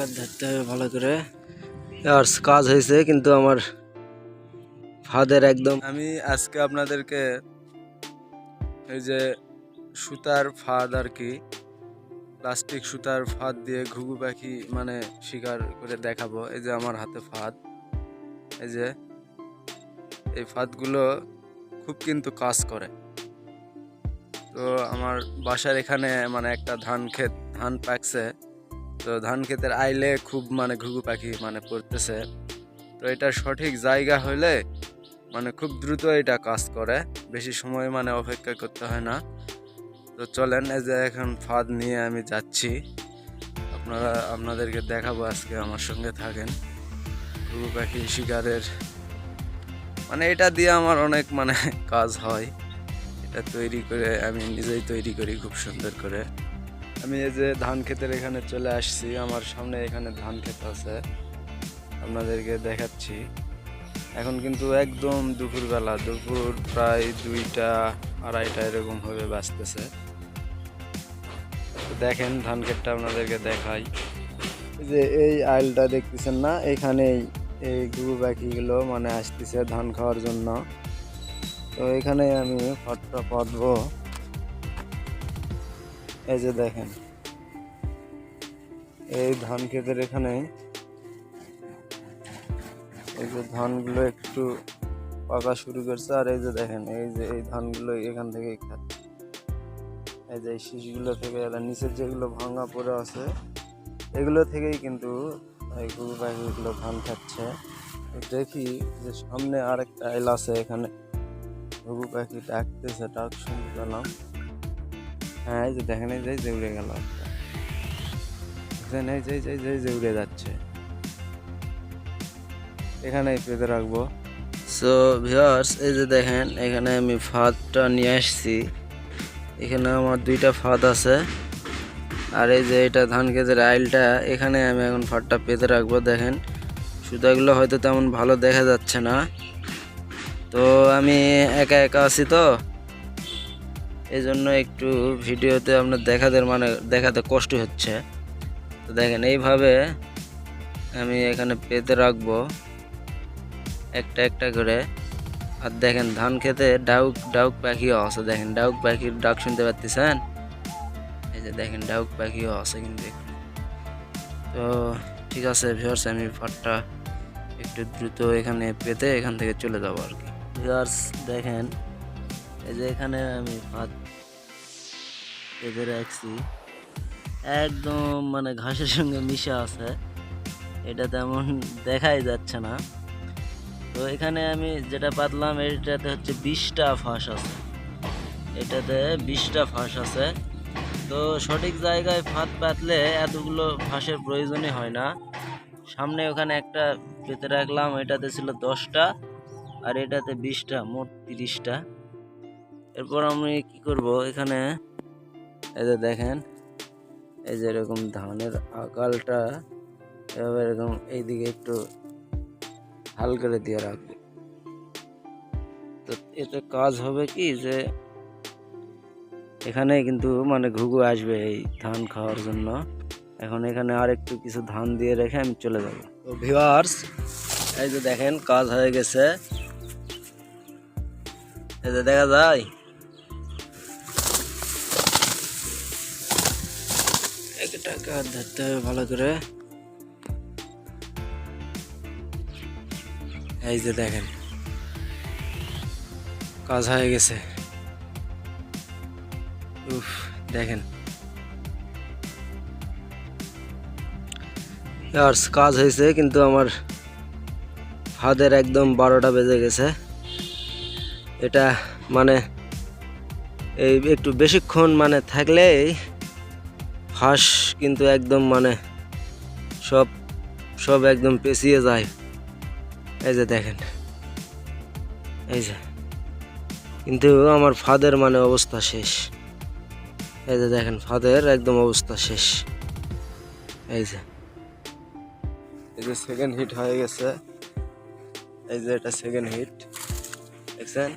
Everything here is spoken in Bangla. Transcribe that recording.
আর ধরতে হবে ভালো করে। আর কাজ হয়েছে, কিন্তু আমার ফাদের একদম আমি আজকে আপনাদেরকে এই যে সুতার ফাঁদ আর কি, প্লাস্টিক সুতার ফাঁদ দিয়ে ঘুঘু পাখি মানে শিকার করে দেখাবো। এই যে আমার হাতে ফাঁদ। এই যে এই ফাঁদগুলো খুব কিন্তু কাজ করে। তো আমার বাসার এখানে মানে একটা ধান ক্ষেত, ধান পাকছে। তো ধান ক্ষেতের আইলে খুব মানে ঘুঘু পাখি মানে পড়তেছে। তো এটা সঠিক জায়গা হলে মানে খুব দ্রুত এটা কাজ করে, বেশি সময় মানে অপেক্ষা করতে হয় না। তো চলেন, এই যে এখন ফাঁদ নিয়ে আমি যাচ্ছি। আপনারা, আপনাদেরকে দেখাবো আজকে, আমার সঙ্গে থাকেন। ঘুঘু পাখি, শিকারের। মানে এটা দিয়ে আমার অনেক মানে কাজ হয়। এটা তৈরি করে, আমি নিজেই তৈরি করি খুব সুন্দর করে। আমি এই যে ধান ক্ষেতের এখানে চলে আসছি, আমার সামনে এখানে ধান ক্ষেত আছে, আপনাদেরকে দেখাচ্ছি। এখন কিন্তু একদম দুপুরবেলা, দুপুর প্রায় দুইটা, আড়াইটা এরকম হবে বাঁচতেছে দেখেন, ধান ক্ষেতটা আপনাদেরকে দেখাই। যে এই আইলটা দেখতেছেন না? এখানেই এই গুরু পাখিগুলো মানে আসতেছে ধান খাওয়ার জন্য। তো এখানে আমি ফটটা পাতবো। এই যে দেখেন। এই ধান ক্ষেতের এখানে এই যে ধানগুলো একটু পাকা শুরু করছে, আর এই যে দেখেন, এই যে এই ধানগুলো এখান থেকে খাচ্ছে এই যে শীষগুলো থেকে নিচের যেগুলো ভাঙা পড়ে আছে, এগুলো থেকেই কিন্তু এই গরু পাখিগুলো ধান খাচ্ছে। দেখি যে সামনে আরেকটা আইল আছে এখানে। গরু পাখি ডাকতেছে, ডাক শুনতে পেলাম। হ্যাঁ এই যে দেখেন, এই যে উড়ে গেল। দেখছেন এই যে এই যে যে যাচ্ছে। এখানেই পেতে রাখব। সো ভিউয়ার্স এই যে দেখেন, এখানে আমি ফাঁদটা নিয়ে আসছি। এখানে আমার দুইটা ফাঁদ আছে। আর এই যে এটা ধান ক্ষেতের আইলটা, এখানে আমি এখন ফাঁদটা পেতে রাখব, দেখেন। সুতাগুলো হয়তো তেমন ভালো দেখা যাচ্ছে না। তো আমি একা একা আছি তো। এই জন্য একটু ভিডিওতে আপনার দেখাতে মানে দেখাতে কষ্ট হচ্ছে। তো দেখেন, এইভাবে আমি এখানে পেতে রাখব একটা একটা করে। আর দেখেন, ধান খেতে ডাউক ডাউক পাখিও আছে। দেখেন, ডাউক পাখির ডাক শুনতে পাচ্ছেন এই যে দেখেন, ডাউক পাখিও আছে কিন্তু। তো ঠিক আছে ভিউয়ার্স আমি ফাটটা একটু দ্রুত এখানে পেতে এখান থেকে চলে যাব আর কি। ভিউয়ার্স দেখেন এই যে এখানে আমি ফাট পেতে রাখছি। একদম মানে ঘাসের সঙ্গে মিশে আছে। এটা তেমন দেখাই যাচ্ছে না। তো এখানে আমি যেটা পাতলাম, এটাতে হচ্ছে বিশটা ফাঁস আছে। এটাতে বিশটা ফাঁস আছে। তো সঠিক জায়গায় ফাঁদ পাতলে এতগুলো ফাঁসের প্রয়োজনই হয় না। সামনে ওখানে একটা পেতে রাখলাম, এটাতে ছিল দশটা, আর এটাতে বিশটা, মোট তিরিশটা। এরপর আমি কি করব এখানে? এই যে দেখেন, এই যে এরকম ধানের আকালটা এভাবে এরকম এইদিকে একটু হাল করে দিয়ে রাখব। তো এতে কাজ হবে কি যে এখানে কিন্তু মানে ঘুঘু আসবে এই ধান খাওয়ার জন্য। এখন এখানে আর একটু কিছু ধান দিয়ে রেখে আমি চলে যাব। তো ভিওয়ার্স এই যে দেখেন, কাজ হয়ে গেছে। এই যে দেখা যায় টাকা ধরতে হবে ভালো করে। এই যে দেখেন, কাজ হয়ে গেছে। উফ, দেখেন। আর কাজ হয়েছে, কিন্তু আমার ফাদের একদম বারোটা বেজে গেছে। এটা মানে এই একটু বেশিক্ষণ মানে থাকলেই ফাঁস কিন্তু একদম মানে সব সব একদম পেঁচিয়ে যায়। এই যে দেখেন, এই যে। কিন্তু আমার ফাদের মানে অবস্থা শেষ। এই যে দেখেন, ফাদের একদম অবস্থা শেষ। এই যে। এই যে সেকেন্ড হিট হয়ে গেছে। এই যে এটা সেকেন্ড হিট দেখছেন?